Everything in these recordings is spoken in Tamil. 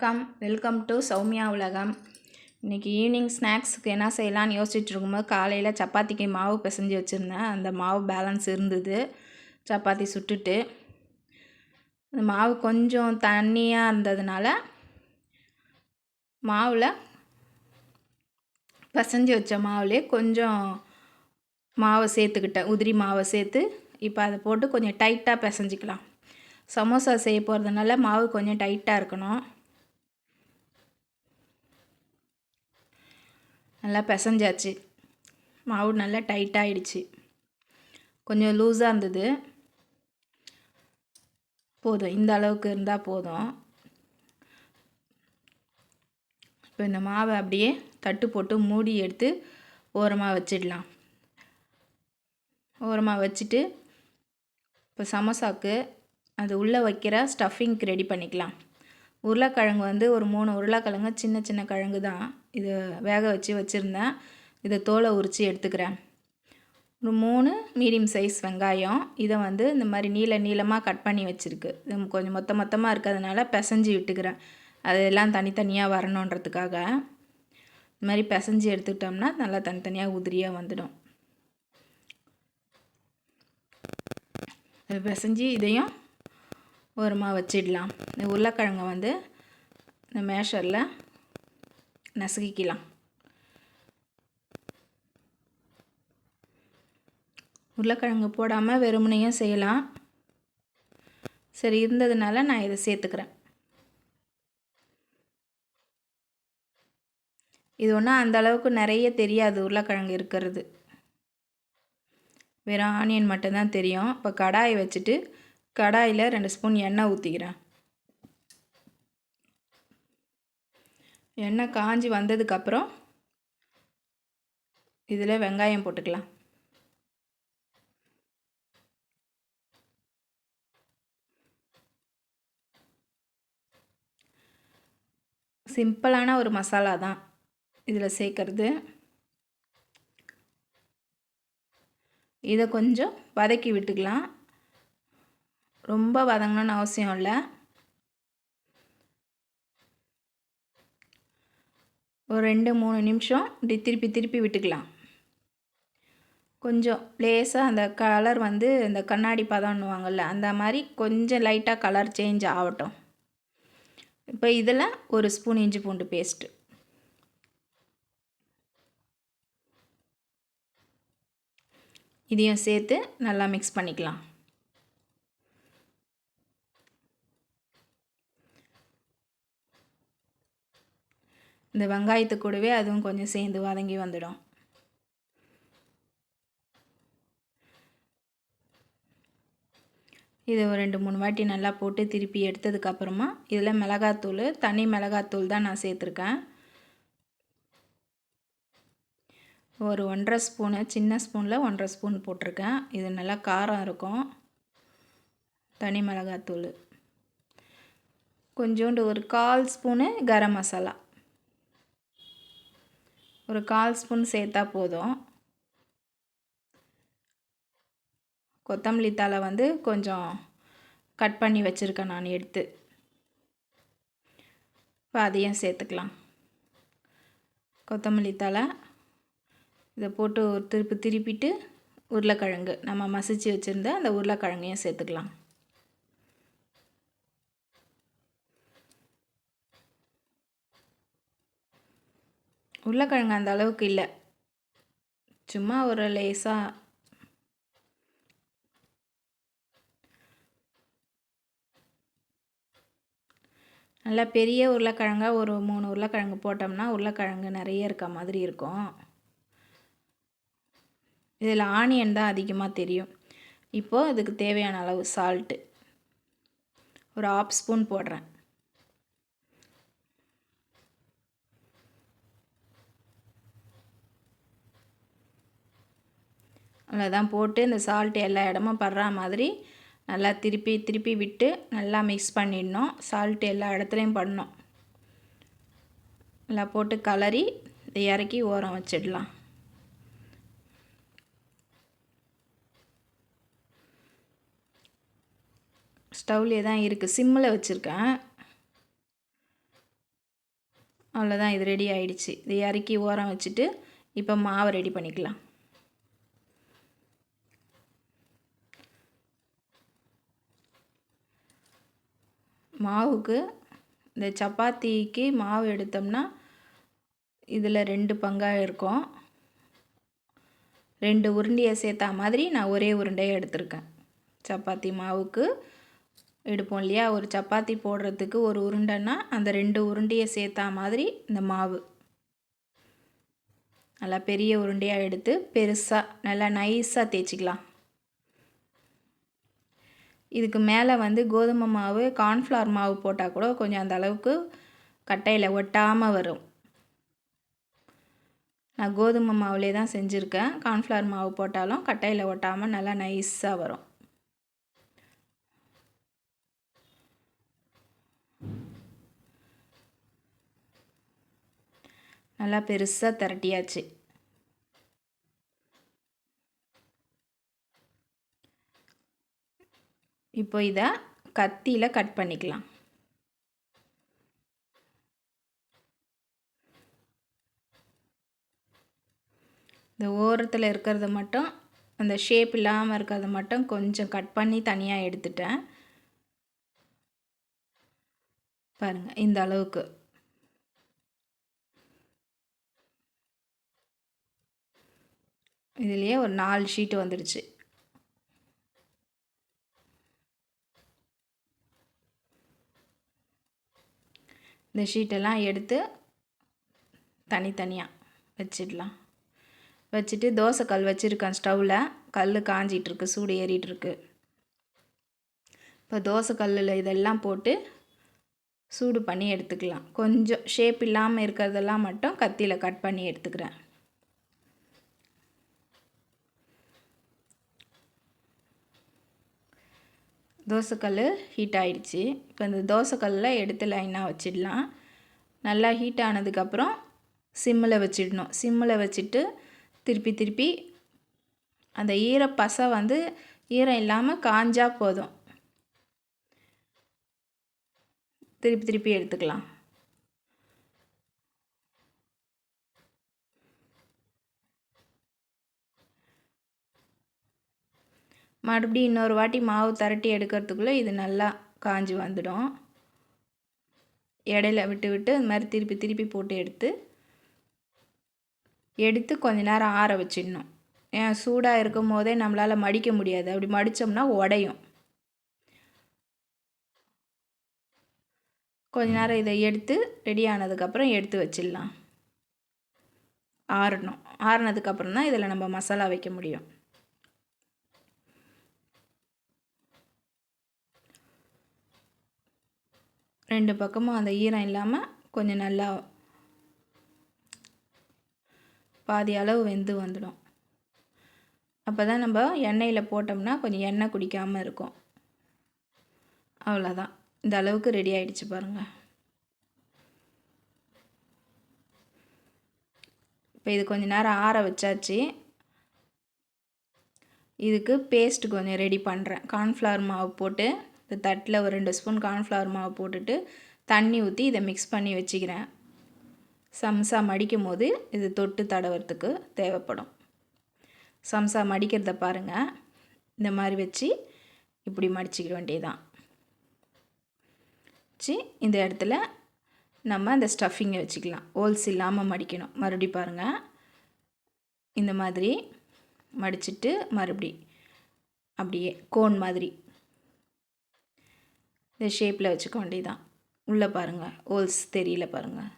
வணக்கம். வெல்கம் டு சௌமியா உலகம். இன்றைக்கி ஈவினிங் ஸ்நாக்ஸுக்கு என்ன செய்யலாம்னு யோசிச்சுட்டு இருக்கும்போது காலையில் சப்பாத்திக்கு மாவு பிசைஞ்சு வச்சுருந்தேன். அந்த மாவு பேலன்ஸ் இருந்தது. சப்பாத்தி சுட்டுட்டு அந்த மாவு கொஞ்சம் தண்ணியாக இருந்ததுனால மாவில் பிசைஞ்சு வச்ச மாவுலேயே கொஞ்சம் மாவை சேர்த்துக்கிட்டேன். உதிரி மாவை சேர்த்து இப்போ அதை போட்டு கொஞ்சம் டைட்டாக பிசைஞ்சிக்கலாம். சமோசா செய்ய போகிறதுனால மாவு கொஞ்சம் டைட்டாக இருக்கணும். நல்லா பிசைஞ்சாச்சு. மாவு நல்லா டைட்டாகிடுச்சு கொஞ்சம் லூஸாக இருந்தது. போதும். இந்த அளவுக்கு இருந்தால் போதும். இப்போ இந்த மாவை அப்படியே தட்டு போட்டு மூடி எடுத்து ஓரமாக வச்சிடலாம். ஓரமாக வச்சுட்டு இப்போ சமோசாக்கு அது உள்ளே வைக்கிற ஸ்டஃபிங்க்கு ரெடி பண்ணிக்கலாம். உருளைக்கிழங்கு வந்து ஒரு மூணு உருளைக்கிழங்கு சின்ன சின்ன கிழங்கு தான். இது வேக வச்சு வச்சுருந்தேன். இதை தோலை உரித்து எடுத்துக்கிறேன். ஒரு மூணு மீடியம் சைஸ் வெங்காயம். இதை வந்து இந்த மாதிரி நீள நீளமாக கட் பண்ணி வச்சுருக்கு. இது கொஞ்சம் மொத்த மொத்தமாக இருக்கிறதுனால பிசைஞ்சு விட்டுக்கிறேன். அதெல்லாம் தனித்தனியாக வரணுன்றதுக்காக. இந்த மாதிரி பிசைஞ்சு எடுத்துக்கிட்டோம்னா நல்லா தனித்தனியாக உதிரியாக வந்துடும். பிசைஞ்சு இதையும் ஓரமாக வச்சிடலாம். இந்த உருளைக்கிழங்கை வந்து இந்த மேஷரில் நசுக்கிக்கலாம். உருளைக்கிழங்கு போடாமல் வெறுமனையும் செய்யலாம். சரி இருந்ததுனால நான் இதை சேர்த்துக்கிறேன். இது ஒன்றும் அந்த அளவுக்கு நிறைய தெரியாது உருளைக்கிழங்கு இருக்கிறது. வெறும் ஆனியன் மட்டும்தான் தெரியும். இப்போ கடாயை வச்சுட்டு கடாயில் ரெண்டு ஸ்பூன் எண்ணெய் ஊற்றிக்கிறேன் எண்ணெய் காஞ்சி வந்ததுக்கப்புறம் இதில் வெங்காயம் போட்டுக்கலாம். சிம்பிளான ஒரு மசாலா தான் இதில் சேர்க்கறது. இதை கொஞ்சம் வதக்கி விட்டுக்கலாம். ரொம்ப வதங்கணும்னு அவசியம் இல்லை. ஒரு ரெண்டு மூணு நிமிஷம் இப்படி திருப்பி திருப்பி விட்டுக்கலாம். கொஞ்சம் லேசாக அந்த கலர் வந்து இந்த கண்ணாடி பதம்னுவாங்கள்ல அந்த மாதிரி கொஞ்சம் லைட்டாக கலர் சேஞ்ச் ஆகட்டும். இப்போ இதில் ஒரு ஸ்பூன் இஞ்சி பூண்டு பேஸ்ட்டு இதையும் சேர்த்து நல்லா மிக்ஸ் பண்ணிக்கலாம். இந்த வெங்காயத்து கூடவே அதுவும் கொஞ்சம் சேர்ந்து வதங்கி வந்துடும். இதை ஒரு ரெண்டு மூணு வாட்டி நல்லா போட்டு திருப்பி எடுத்ததுக்கப்புறமா இதில் மிளகாத்தூள் தனி மிளகாத்தூள் தான் நான் சேர்த்துருக்கேன். ஒரு ஒன்றரை ஸ்பூனு சின்ன ஸ்பூனில் ஒன்றரை ஸ்பூன் போட்டிருக்கேன். இது நல்லா காரம் இருக்கும். தனி மிளகாத்தூள். கொஞ்சோண்டு ஒரு கால் ஸ்பூனு கரம் மசாலா. ஒரு கால் ஸ்பூன் சேர்த்தா போதும். கொத்தமல்லி தலை வந்து கொஞ்சம் கட் பண்ணி வச்சுருக்கேன் நான் எடுத்து. இப்போ அதையும் சேர்த்துக்கலாம். கொத்தமல்லி தலை இதை போட்டு ஒரு திருப்பி திருப்பிட்டு உருளைக்கிழங்கு. நம்ம மசிச்சு வச்சுருந்த அந்த உருளைக்கிழங்கையும் சேர்த்துக்கலாம். உருளைக்கிழங்கு அந்த அளவுக்கு இல்லை. சும்மா ஒரு லேசாக நல்லா பெரிய உருளைக்கிழங்காக ஒரு மூணு உருளைக்கிழங்கு போட்டோம்னா உருளைக்கிழங்கு நிறைய இருக்க மாதிரி இருக்கும். இதில் ஆனியன் தான் அதிகமாக தெரியும். இப்போது அதுக்கு தேவையான அளவு சால்ட்டு ஒரு ஆஃப் ஸ்பூன் போடுறேன். அவ்வளோதான் போட்டு இந்த சால்ட்டு எல்லா இடமும் படுற மாதிரி நல்லா திருப்பி திருப்பி விட்டு நல்லா மிக்ஸ் பண்ணிடணும். சால்ட்டு எல்லா இடத்துலையும் பண்ணணும் நல்லா போட்டு கலரி இதை இறக்கி ஓரம் வச்சிடலாம். ஸ்டவ்லேயே தான் இருக்குது சிம்மில் வச்சுருக்கேன். அவ்வளோதான் இது ரெடி ஆயிடுச்சு. இது இறக்கி ஓரம் வச்சுட்டு இப்போ மாவை ரெடி பண்ணிக்கலாம். மாவுக்கு இந்த சப்பாத்திக்கு மாவு எடுத்தோம்னா இதில் ரெண்டு பங்காக இருக்கும். ரெண்டு உருண்டையை சேர்த்தா மாதிரி நான் ஒரே உருண்டையை எடுத்திருக்கேன். சப்பாத்தி மாவுக்கு எடுப்போம் இல்லையா? ஒரு சப்பாத்தி போடுறதுக்கு ஒரு உருண்டைன்னா அந்த ரெண்டு உருண்டையை சேர்த்தா மாதிரி இந்த மாவு. நல்லா பெரிய உருண்டையாக எடுத்து பெருசாக நல்லா நைஸாக தேய்ச்சிக்கலாம். இதுக்கு மேலே வந்து கோதுமை மாவு கார்ன்ஃப்ளவர் மாவு போட்டால் கூட கொஞ்சம் அந்த அளவுக்கு கட்டையில் ஒட்டாமல் வரும். நான் கோதுமை மாவுலே தான் செஞ்சுருக்கேன். கார்ன்ஃப்ளவர் மாவு போட்டாலும் கட்டையில் ஒட்டாமல் நல்லா நைஸாக வரும். நல்லா பெருசாக திரட்டியாச்சு. இப்போ இதை கத்தியில் கட் பண்ணிக்கலாம். இந்த ஓரத்தில் இருக்கிறத மட்டும் அந்த ஷேப் இல்லாமல் இருக்கிறத மட்டும் கொஞ்சம் கட் பண்ணி தனியாக எடுத்துட்டேன். பாருங்கள் இந்த அளவுக்கு. இதுலேயே ஒரு நாலு ஷீட்டு வந்துடுச்சு இந்த ஷீட்டெல்லாம் எடுத்து தனித்தனியாக வச்சிடலாம். வச்சுட்டு தோசை கல் வச்சுருக்கேன் ஸ்டவ்வில் கல் காஞ்சிகிட்ருக்கு சூடு ஏறிட்டுருக்கு இப்போ தோசை கல்லில் இதெல்லாம் போட்டு சூடு பண்ணி எடுத்துக்கலாம். கொஞ்சம் ஷேப் இல்லாமல் இருக்கிறதெல்லாம் மட்டும் கத்தியில் கட் பண்ணி எடுத்துக்கிறேன். தோசைக்கல் ஹீட் ஆகிடுச்சி இப்போ இந்த தோசைக்கல்ல எடுத்து லைனாக வச்சிடலாம். நல்லா ஹீட் ஆனதுக்கப்புறம் சிம்மில் வச்சிடணும். சிம்மில் வச்சுட்டு திருப்பி திருப்பி அந்த ஈரப்பசை வந்து ஈரம் இல்லாமல் காஞ்சா போதும். திருப்பி திருப்பி எடுத்துக்கலாம். மறுபடியும் இன்னொரு வாட்டி மாவு திரட்டி எடுக்கிறதுக்குள்ளே இது நல்லா காஞ்சி வந்துடும். இடையில விட்டு விட்டு அது மாதிரி திருப்பி திருப்பி போட்டு எடுத்து எடுத்து கொஞ்ச நேரம் ஆற வச்சிடணும். ஏன் சூடாக இருக்கும் போதே நம்மளால் மடிக்க முடியாது. அப்படி மடித்தோம்னா உடையும். கொஞ்ச நேரம் இதை எடுத்து ரெடி ஆனதுக்கப்புறம் எடுத்து வச்சிடலாம். ஆறணும். ஆறுனதுக்கப்புறம் தான் இதில் நம்ம மசாலா வைக்க முடியும். ரெண்டு பக்கமும் அந்த ஈரம் இல்லாமல் கொஞ்சம் நல்லா பாதி அளவு வெந்து வந்துடும். அப்போ தான் நம்ம எண்ணெயில் போட்டோம்னா கொஞ்சம் எண்ணெய் குடிக்காமல் இருக்கும். அவ்வளோதான் இந்த அளவுக்கு ரெடி ஆகிடுச்சு பாருங்கள் இப்போ இது கொஞ்சம் நேரம் ஆற வச்சாச்சு. இதுக்கு பேஸ்ட்டு கொஞ்சம் ரெடி பண்ணுறேன் கார்ன்ஃப்ளவர் மாவு போட்டு இந்த தட்டில் ஒரு ரெண்டு ஸ்பூன் கார்ன்ஃப்ளவர் மாவு போட்டுட்டு தண்ணி ஊற்றி இதை மிக்ஸ் பண்ணி வச்சுக்கிறேன். சம்சா மடிக்கும் போது இது தொட்டு தடவுறதுக்கு தேவைப்படும். சம்சா மடிக்கிறத பாருங்கள் இந்த மாதிரி வச்சு இப்படி மடிச்சிக்க வேண்டியதுதான். வச்சு இந்த இடத்துல நம்ம அந்த ஸ்டஃபிங்கை வச்சுக்கலாம். ஹோல்ஸ் இல்லாமல் மடிக்கணும். மறுபடி பாருங்கள் இந்த மாதிரி மடிச்சிட்டு மறுபடி அப்படியே கோன் மாதிரி இந்த ஷேப்பில் வச்சுக்க வேண்டியதான் உள்ளே பாருங்கள் ஹோல்ஸ் தெரியல பாருங்கள்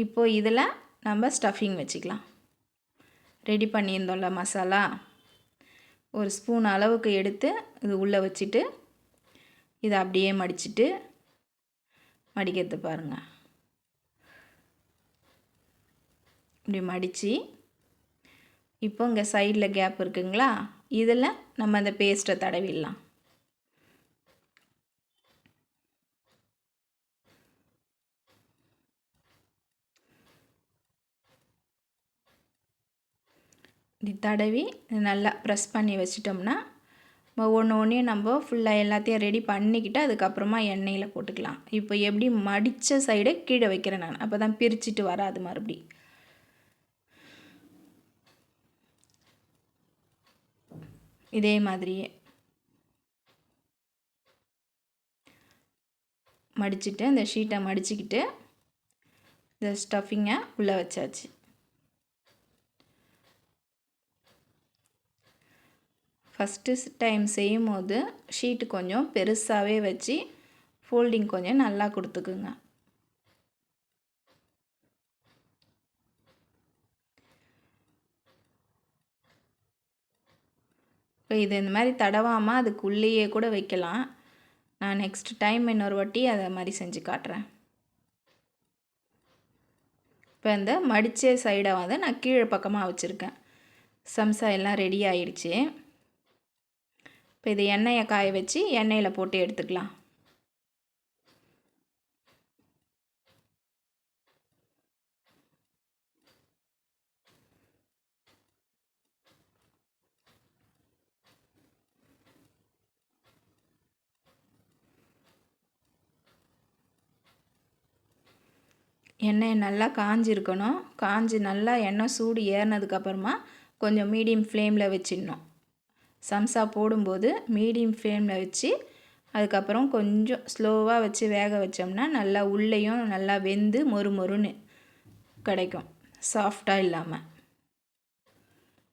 இப்போது இதில் நம்ம ஸ்டஃபிங் வச்சுக்கலாம். ரெடி பண்ணியிருந்தோம்ல மசாலா ஒரு ஸ்பூன் அளவுக்கு எடுத்து இது உள்ளே வச்சுட்டு இதை அப்படியே மடிச்சுட்டு மடிக்கிறது பாருங்கள் இப்படி மடித்து இப்போ இங்கே சைடில் கேப் இருக்குங்களா? இதில் நம்ம அந்த பேஸ்ட்டை தடவிடலாம். இப்படி தடவி நல்லா ப்ரெஸ் பண்ணி வச்சிட்டோம்னா ஒன்று ஒன்றையும் நம்ம ஃபுல்லாக எல்லாத்தையும் ரெடி பண்ணிக்கிட்டு அதுக்கப்புறமா எண்ணெயில் போட்டுக்கலாம். இப்போ எப்படி மடித்த சைடை கீழே வைக்கிறேன் நான். அப்போ தான் பிரிச்சுட்டு வராது மறுபடி. இதே மாதிரியே. மடிச்சுட்டு அந்த ஷீட்டை மடிச்சுக்கிட்டு இந்த ஸ்டஃபிங்கை உள்ளே வச்சாச்சு. ஃபஸ்ட்டு டைம் செய்யும் போது ஷீட்டு கொஞ்சம் பெருசாகவே வச்சு ஃபோல்டிங் கொஞ்சம் நல்லா கொடுத்துக்குங்க. இப்போ இது இந்த மாதிரி தடவாமல் அதுக்குள்ளேயே கூட வைக்கலாம். நான் நெக்ஸ்ட் டைம் இன்னொரு வாட்டி அதை மாதிரி செஞ்சு காட்டுறேன். இப்போ இந்த மடித்த சைடை வந்து நான் கீழே பக்கமாக வச்சுருக்கேன். சம்சா எல்லாம் ரெடி ஆயிடுச்சு. இப்போ இது எண்ணெயை காய வச்சு எண்ணெயில் போட்டு எடுத்துக்கலாம். எண்ணெய் நல்லா காஞ்சிருக்கணும். காஞ்சி நல்லா எண்ணெய் சூடு ஏறினதுக்கப்புறமா கொஞ்சம் மீடியம் ஃப்ளேமில் வச்சிடணும். சம்சா போடும்போது மீடியம் ஃப்ளேமில் வச்சு அதுக்கப்புறம் கொஞ்சம் ஸ்லோவாக வச்சு வேக வச்சோம்னா நல்லா உள்ளேயும் நல்லா வெந்து மொறு மொறுன்னு கிடைக்கும். சாஃப்டாக இல்லாமல்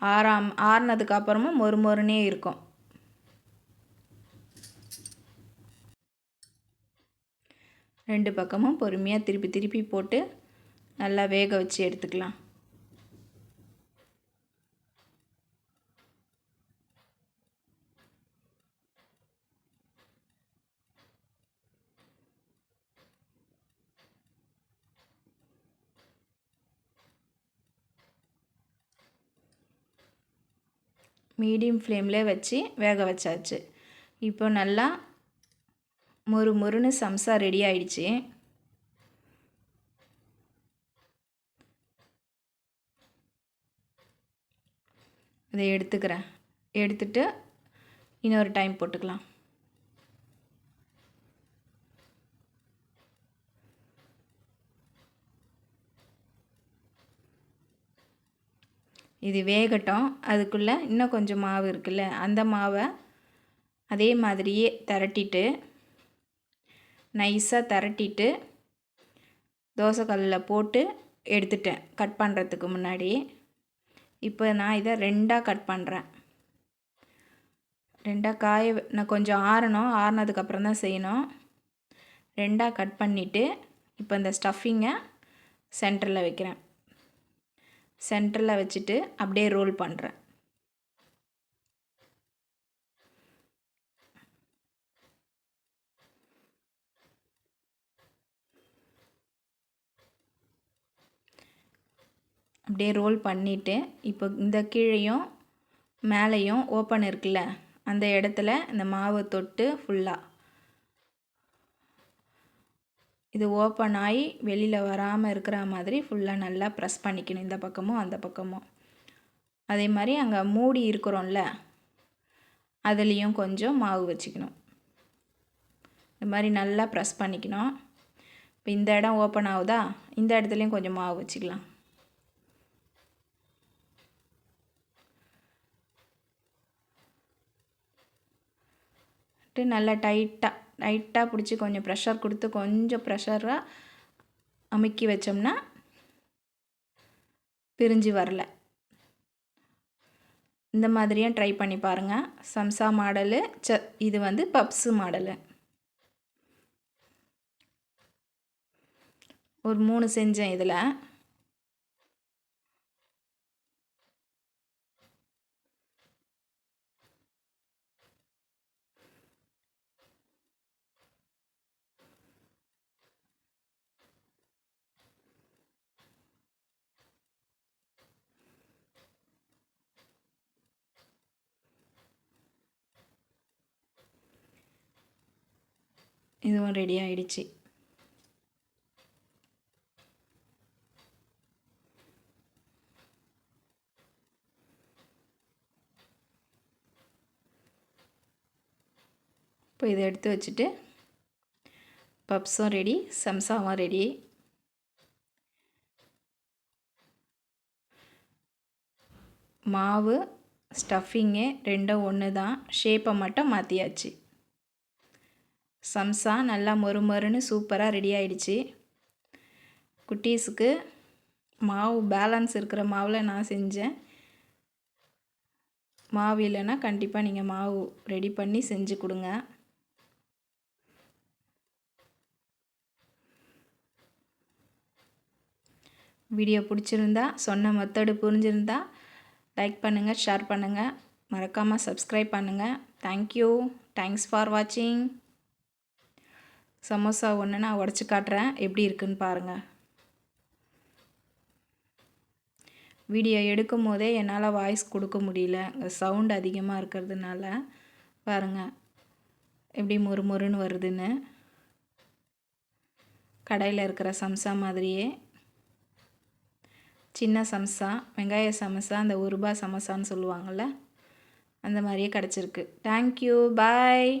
ஆறாம் ஆறுனதுக்கப்புறமும் மொறு மொறுனே இருக்கும். ரெண்டு பக்கமும் பொறுமையாக திருப்பி திருப்பி போட்டு நல்லா வேக வச்சு எடுத்துக்கலாம். மீடியம் ஃப்ளேமில் வச்சு வேக வச்சாச்சு. இப்போ நல்லா மொறு மொறுன்னு சம்சா ரெடி ஆயிடுச்சு. இதை எடுத்துக்கிறேன். எடுத்துட்டு இன்னொரு டைம் போட்டுக்கலாம். இது வேகட்டும். அதுக்குள்ளே இன்னும் கொஞ்சம் மாவு இருக்குல்ல அந்த மாவை அதே மாதிரியே திரட்டிட்டு நைஸாக திரட்டிட்டு தோசைக்கல்லில் போட்டு எடுத்துட்டேன் கட் பண்ணுறதுக்கு முன்னாடி இப்போ நான் இதை ரெண்டாக கட் பண்ணுறேன் ரெண்டாக காய நான் கொஞ்சம் ஆறணும். ஆறினதுக்கப்புறம் தான் செய்யணும். ரெண்டாக கட் பண்ணிவிட்டு இப்போ இந்த ஸ்டஃபிங்கை சென்டரில் வைக்கிறேன். சென்டரில் வச்சுட்டு அப்படியே ரோல் பண்ணுறேன் அப்படியே ரோல் பண்ணிவிட்டு இப்போ இந்த கீழையும் மேலேயும் ஓப்பன் இருக்குல்ல அந்த இடத்துல இந்த மாவை தொட்டு ஃபுல்லாக இது ஓப்பன் ஆகி வெளியில் வராமல் இருக்கிற மாதிரி ஃபுல்லாக நல்லா ப்ரெஸ் பண்ணிக்கணும். இந்த பக்கமும் அந்த பக்கமும். அதே மாதிரி அங்கே மூடி இருக்கிறோம்ல அதுலேயும் கொஞ்சம் மாவு வச்சுக்கணும். இந்த மாதிரி நல்லா ப்ரெஸ் பண்ணிக்கணும். இப்போ இந்த இடம் ஓப்பன் ஆகுதா? இந்த இடத்துலையும் கொஞ்சம் மாவு வச்சுக்கலாம். நல்லா டைட்டாக லைட்டாக பிடிச்சி கொஞ்சம் ப்ரெஷர் கொடுத்து கொஞ்சம் ப்ரெஷராக அமுக்கி வச்சோம்னா பிரிஞ்சு வரல. இந்த மாதிரியும் ட்ரை பண்ணி பாருங்கள் சம்சா மாடலு ச இது வந்து பப்ஸு மாடலு. ஒரு மூணு செஞ்சேன் இதில். இதுவும் ரெடி ஆயிடுச்சு. இப்போ இதை எடுத்து வச்சுட்டு பப்ஸும் ரெடி சம்சாவும் ரெடி மாவு ஸ்டஃபிங்கு ரெண்டும் ஒன்று தான் ஷேப்பை மட்டும் மாற்றியாச்சு சம்சா நல்லா மொறு மொறுன்னு சூப்பராக ரெடி ஆயிடுச்சு. குட்டீஸுக்கு மாவு பேலன்ஸ் இருக்கிற மாவில் நான் செஞ்சேன். மாவு இல்லைன்னா கண்டிப்பாக நீங்கள் மாவு ரெடி பண்ணி செஞ்சு கொடுங்க. வீடியோ பிடிச்சிருந்தா சொன்ன மெத்தடு புரிஞ்சிருந்தா லைக் பண்ணுங்கள் ஷேர் பண்ணுங்கள் மறக்காமல் சப்ஸ்கிரைப் பண்ணுங்கள் தேங்க்யூ தேங்க்ஸ் ஃபார் வாட்சிங் சமோசா ஒன்று நான் உடச்சி காட்டுறேன். எப்படி இருக்குன்னு பாருங்கள் வீடியோ எடுக்கும் போதே என்னால் வாய்ஸ் கொடுக்க முடியல. சவுண்ட் அதிகமாக இருக்கிறதுனால பாருங்கள் எப்படி மொறு மொறுன்னு வருதுன்னு. கடையில் இருக்கிற சம்சா மாதிரியே. சின்ன சம்சா வெங்காய சமோசா அந்த ஒரு ரூபா சமோசான்னு சொல்லுவாங்கள்ல அந்த மாதிரியே கிடச்சிருக்கு. Thank you bye